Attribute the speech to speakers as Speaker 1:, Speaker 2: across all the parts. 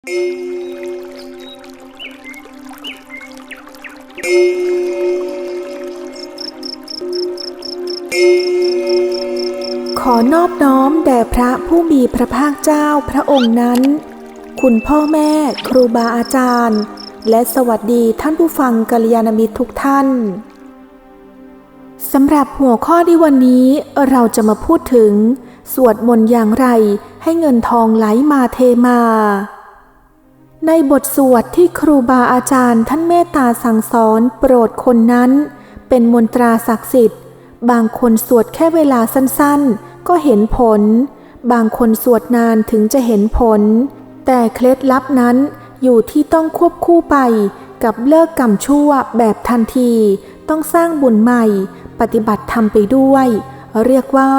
Speaker 1: ขอนอบน้อมแด่พระผู้มีพระภาคเจ้าพระองค์นั้น คุณพ่อแม่ครูบาอาจารย์ และสวัสดีท่านผู้ฟังกัลยาณมิตรทุกท่าน สำหรับหัวข้อที่วันนี้เราจะมาพูดถึง สวดมนต์อย่างไรให้เงินทองไหลมาเทมา ในบทสวดที่ครูบาอาจารย์ท่านเมตตาสั่งสอนโปรดคนนั้น เป็นมนตราศักดิ์สิทธิ์ บางคนสวดแค่เวลาสั้นๆ ก็เห็นผล บางคนสวดนานถึงจะเห็นผล แต่เคล็ดลับนั้นอยู่ที่ต้องควบคู่ไปกับเลิกกรรมชั่วแบบทันที ต้องสร้างบุญใหม่ ปฏิบัติธรรมไปด้วย เรียกว่า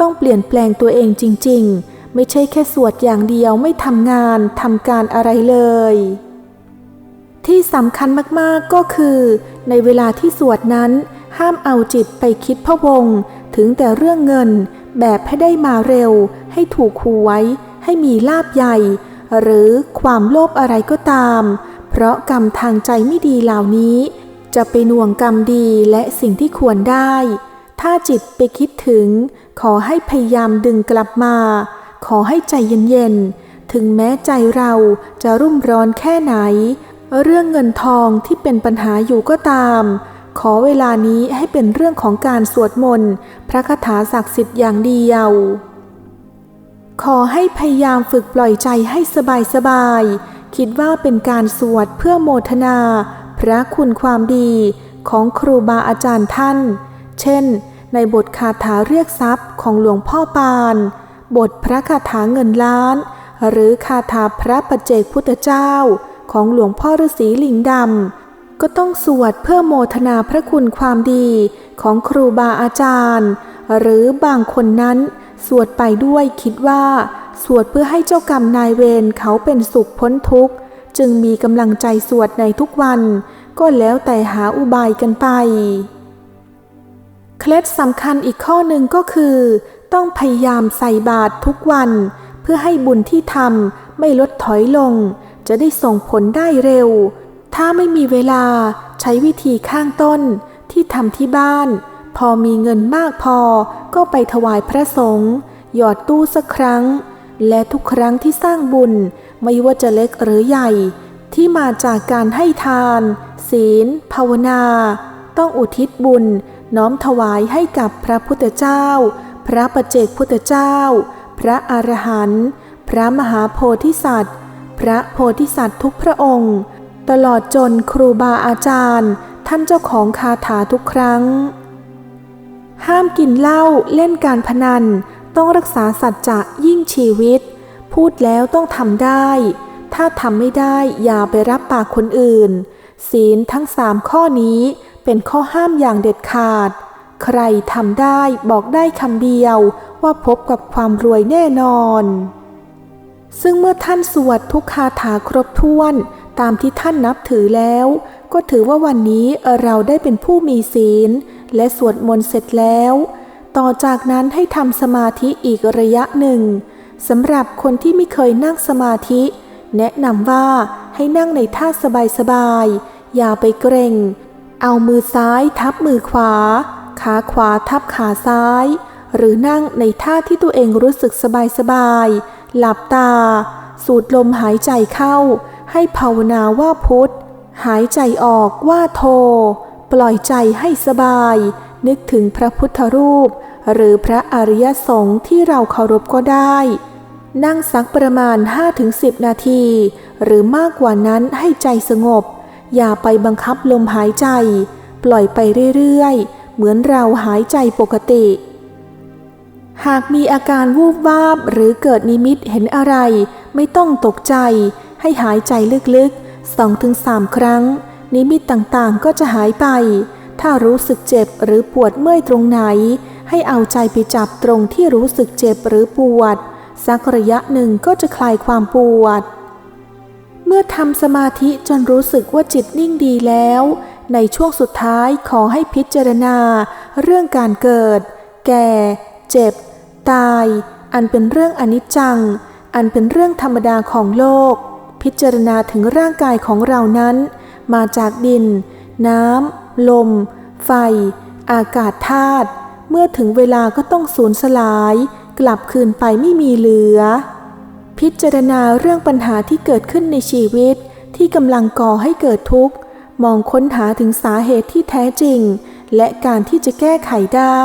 Speaker 1: ต้องเปลี่ยนแปลงตัวเองจริง ๆ ไม่ใช่แค่สวดอย่างเดียวไม่ทำงานทำการอะไรเลย ที่สำคัญมากๆก็คือ ในเวลาที่สวดนั้น ห้ามเอาจิตไปคิดพะวง ถึงแต่เรื่องเงิน แบบให้ได้มาเร็ว ให้ถูกหวย ให้มีลาบใหญ่ หรือความโลภอะไรก็ตาม เพราะกรรมทางใจไม่ดีเหล่านี้ จะไปหน่วงกรรมดีและสิ่งที่ควรได้ ถ้าจิตไปคิดถึง ขอให้พยายามดึงกลับมา ขอให้ใจเย็นๆ ถึงแม้ใจเราจะรุ่มร้อนแค่ไหน เรื่องเงินทองที่เป็นปัญหาอยู่ก็ตาม ขอเวลานี้ให้เป็นเรื่องของการสวดมนต์พระคาถาศักดิ์สิทธิ์อย่างเดียว ขอให้พยายามฝึกปล่อยใจให้สบายๆคิดว่าเป็นการสวดเพื่อโมทนา พระคุณความดีของครูบาอาจารย์ท่าน เช่น ในบทคาถาเรียกทรัพย์ของหลวงพ่อปาน บทพระคาถาเงินล้าน หรือคาถาพระปัจเจกพุทธเจ้า ของหลวงพ่อฤาษีลิงดำ ก็ต้องสวดเพื่อโมทนาพระคุณความดีของครูบาอาจารย์ หรือบางคนนั้นสวดไปด้วยคิดว่า สวดเพื่อให้เจ้ากรรมนายเวรเขาเป็นสุขพ้นทุกข์ จึงมีกำลังใจสวดในทุกวัน ก็แล้วแต่หาอุบายกันไป เคล็ดสำคัญอีกข้อหนึ่งก็คือ ต้องพยายามใส่บาตรทุกวัน เพื่อให้บุญที่ทำไม่ลดถอยลง จะได้ส่งผลได้เร็ว ถ้าไม่มีเวลาใช้วิธีข้างต้นที่ทำที่บ้าน พอมีเงินมากพอก็ไปถวายพระสงฆ์หยอดตู้สักครั้ง และทุกครั้งที่สร้างบุญ ไม่ว่าจะเล็กหรือใหญ่ ที่มาจากการให้ทาน ศีล ภาวนา ต้องอุทิศบุญ น้อมถวายให้กับพระพุทธเจ้า พระประเจกพุทธเจ้า พระอรหันต์พระมหาโพธิสัตว์ พระโพธิสัตว์ทุกพระองค์ ตลอดจนครูบาอาจารย์ ท่านเจ้าของคาถาทุกครั้ง ห้ามกินเหล้าเล่นการพนัน ต้องรักษาสัจจะยิ่งชีวิต พูดแล้วต้องทำได้ ถ้าทำไม่ได้อย่าไปรับปากคนอื่น ศีลทั้งสามข้อนี้เป็นข้อห้ามอย่างเด็ดขาด ใครทำได้บอกได้คำเดียวว่าพบกับความรวยแน่นอน ซึ่งเมื่อท่านสวดทุกคาถาครบถ้วน ตามที่ท่านนับถือแล้ว ก็ถือว่าวันนี้เราได้เป็นผู้มีศีล และสวดมนต์เสร็จแล้ว ต่อจากนั้นให้ทำสมาธิอีกระยะหนึ่งสำหรับคนที่ไม่เคยนั่งสมาธิ แนะนำว่าให้นั่งในท่าสบายๆอย่าไปเกรง เอามือซ้ายทับมือขวา ขาขวาทับขาซ้าย หรือนั่งในท่าที่ตัวเองรู้สึกสบายๆหลับตา สูดลมหายใจเข้า ให้ภาวนาว่าพุทธ หายใจออกว่าโท ปล่อยใจให้สบาย นึกถึงพระพุทธรูป หรือพระอริยสงฆ์ที่เราเคารพก็ได้ นั่งสักประมาณ 5-10 นาที หรือมากกว่านั้นให้ใจสงบ อย่าไปบังคับลมหายใจ ปล่อยไปเรื่อยๆ เหมือนเราหายใจปกติ หากมีอาการวูบวาบหรือเกิดนิมิตเห็นอะไร ไม่ต้องตกใจ ให้หายใจลึกๆ2-3ครั้ง นิมิตต่างๆก็จะหายไป ถ้ารู้สึกเจ็บหรือปวดเมื่อยตรงไหน ให้เอาใจไปจับตรงที่รู้สึกเจ็บหรือปวด สักระยะหนึ่งก็จะคลายความปวดเมื่อทำสมาธิจนรู้สึกว่าจิตนิ่งดีแล้ว ในช่วงสุดท้ายขอให้พิจารณา เรื่องการเกิด แก่ เจ็บ ตาย อันเป็นเรื่องอนิจจัง อันเป็นเรื่องธรรมดาของโลก พิจารณาถึงร่างกายของเรานั้น มาจากดิน น้ำ ลม ไฟ อากาศธาตุเมื่อถึงเวลาก็ต้องสูญสลาย กลับคืนไปไม่มีเหลือ พิจารณาเรื่องปัญหาที่เกิดขึ้นในชีวิตที่กำลังก่อให้เกิดทุกข์ มองค้นหาถึงสาเหตุที่แท้จริง และการที่จะแก้ไขได้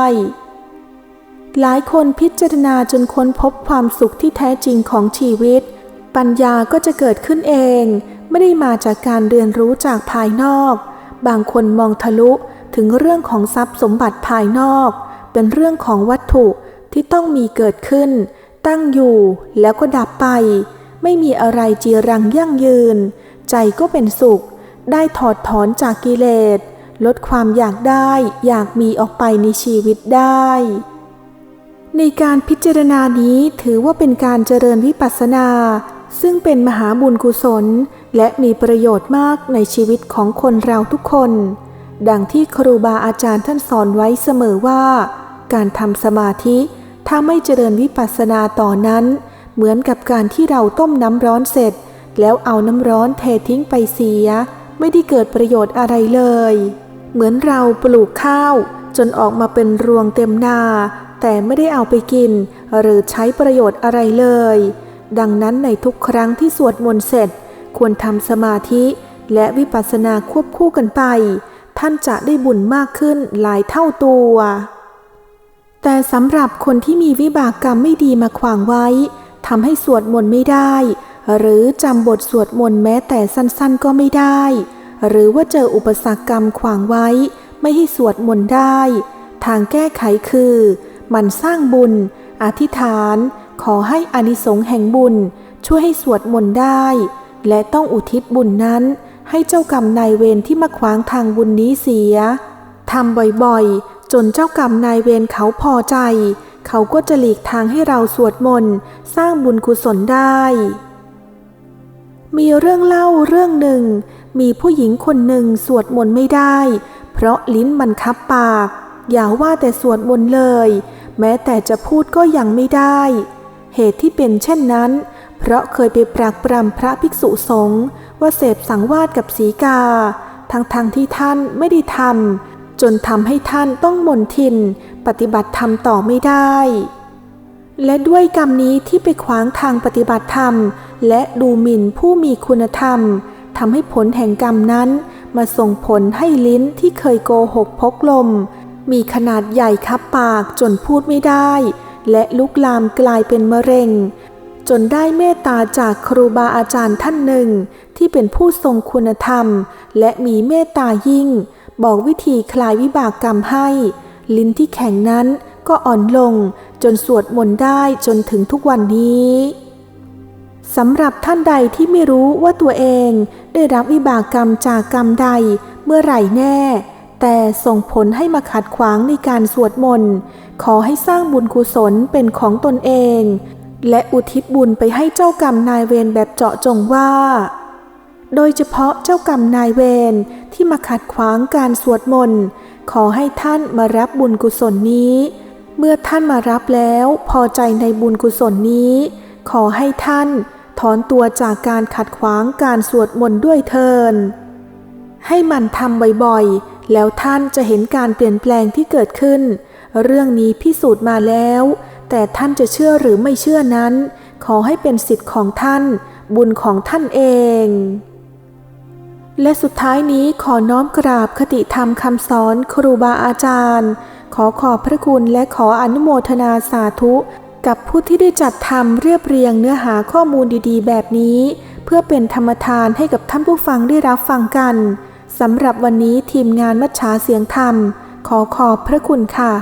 Speaker 1: หลายคนพิจารณาจนค้นพบความสุขที่แท้จริงของชีวิต ปัญญาก็จะเกิดขึ้นเอง ไม่ได้มาจากการเรียนรู้จากภายนอก บางคนมองทะลุถึงเรื่องของทรัพย์สมบัติภายนอก เป็นเรื่องของวัตถุที่ต้องมีเกิดขึ้น ตั้งอยู่แล้วก็ดับไป ไม่มีอะไรจีรังยั่งยืน ใจก็เป็นสุข ได้ถอดถอนจากกิเลส ลดความอยากได้อยากมีออกไปในชีวิตได้ ในการพิจารณานี้ถือว่าเป็นการเจริญวิปัสสนา ซึ่งเป็นมหาบุญกุศล และมีประโยชน์มากในชีวิตของคนเราทุกคน ดังที่ครูบาอาจารย์ท่านสอนไว้เสมอว่า การทำสมาธิถ้าไม่เจริญวิปัสสนาต่อนนั้น เหมือนกับการที่เราต้มน้ำร้อนเสร็จ แล้วเอาน้ำร้อนเททิ้งไปเสีย ไม่ได้เกิดประโยชน์อะไรเลย เหมือนเราปลูกข้าว จนออกมาเป็นรวงเต็มนา แต่ไม่ได้เอาไปกิน หรือใช้ประโยชน์อะไรเลย ดังนั้นในทุกครั้งที่สวดมนต์เสร็จ ควรทำสมาธิและวิปัสสนาควบคู่กันไป ท่านจะได้บุญมากขึ้นหลายเท่าตัว แต่สำหรับคนที่มีวิบากกรรมไม่ดีมาขวางไว้ทำให้สวดมนต์ไม่ได้ หรือจำบทสวดมนต์แม้แต่สั้นๆก็ไม่ได้ หรือว่าเจออุปสรรคกรรมขวางไว้ไม่ให้สวดมนต์ได้ ทางแก้ไขคือมันสร้างบุญ อธิษฐาน ขอให้อานิสงส์แห่งบุญ ช่วยให้สวดมนต์ได้ และต้องอุทิศบุญนั้น ให้เจ้ากรรมนายเวรที่มาขวางทางบุญนี้เสียทำบ่อยๆ จนเจ้ากรรมนายเวรเขาพอใจ เขาก็จะหลีกทางให้เราสวดมนต์ สร้างบุญกุศลได้ มีเรื่องเล่าเรื่องหนึ่ง มีผู้หญิงคนหนึ่งสวดมนต์ไม่ได้ เพราะลิ้นมันคับปาก อย่าว่าแต่สวดมนต์เลย แม้แต่จะพูดก็ยังไม่ได้ เหตุที่เป็นเช่นนั้น เพราะเคยไปปรากปรำพระภิกษุสงฆ์ว่าเสพสังวาสกับสีกา ทั้งๆทที่ท่านไม่ได้ทำจนทำให้ท่านต้องมนทิน ปฏิบัติธรรมต่อไม่ได้ และด้วยกรรมนี้ที่ไปขวางทางปฏิบัติธรรม และดูหมิ่นผู้มีคุณธรรมทำให้ผลแห่งกรรมนั้นมาส่งผลให้ลิ้นที่เคยโกหกพกลม มีขนาดใหญ่คับปากจนพูดไม่ได้ และลุกลามกลายเป็นมะเร็ง จนได้เมตตาจากครูบาอาจารย์ท่านหนึ่ง ที่เป็นผู้ทรงคุณธรรม และมีเมตตายิ่ง บอกวิธีคลายวิบากกรรมให้ ลิ้นที่แข็งนั้น ก็อ่อนลงจนสวดมนต์ได้จนถึงทุกวันนี้สำหรับท่านใดที่ไม่รู้ว่าตัวเองได้รับวิบากกรรมจากกรรมใดเมื่อไหร่แน่ แต่ส่งผลให้มาขัดขวางในการสวดมนต์ ขอให้สร้างบุญกุศลเป็นของตนเอง และอุทิศบุญไปให้เจ้ากรรมนายเวรแบบเจาะจงว่า โดยเฉพาะเจ้ากรรมนายเวรที่มาขัดขวางการสวดมนต์ ขอให้ท่านมารับบุญกุศลนี้ เมื่อท่านมารับแล้วพอใจในบุญกุศลนี้ ขอให้ท่านถอนตัวจากการขัดขวางการสวดมนต์ด้วยเทิน ให้มันทำบ่อยๆ แล้วท่านจะเห็นการเปลี่ยนแปลงที่เกิดขึ้น เรื่องนี้พิสูจน์มาแล้ว แต่ท่านจะเชื่อหรือไม่เชื่อนั้น ขอให้เป็นสิทธิ์ของท่าน บุญของท่านเอง และสุดท้ายนี้ขอน้อมกราบคติธรรมคำสอนครูบาอาจารย์ ขอขอบพระคุณและขออนุโมทนาสาธุ กับผู้ที่ได้จัดทำเรียบเรียงเนื้อหาข้อมูลดีๆ แบบนี้ เพื่อเป็นธรรมทานให้กับท่านผู้ฟังได้รับฟังกันสำหรับวันนี้ทีมงานมัชชาเสียงธรรม ขอขอบพระคุณค่ะ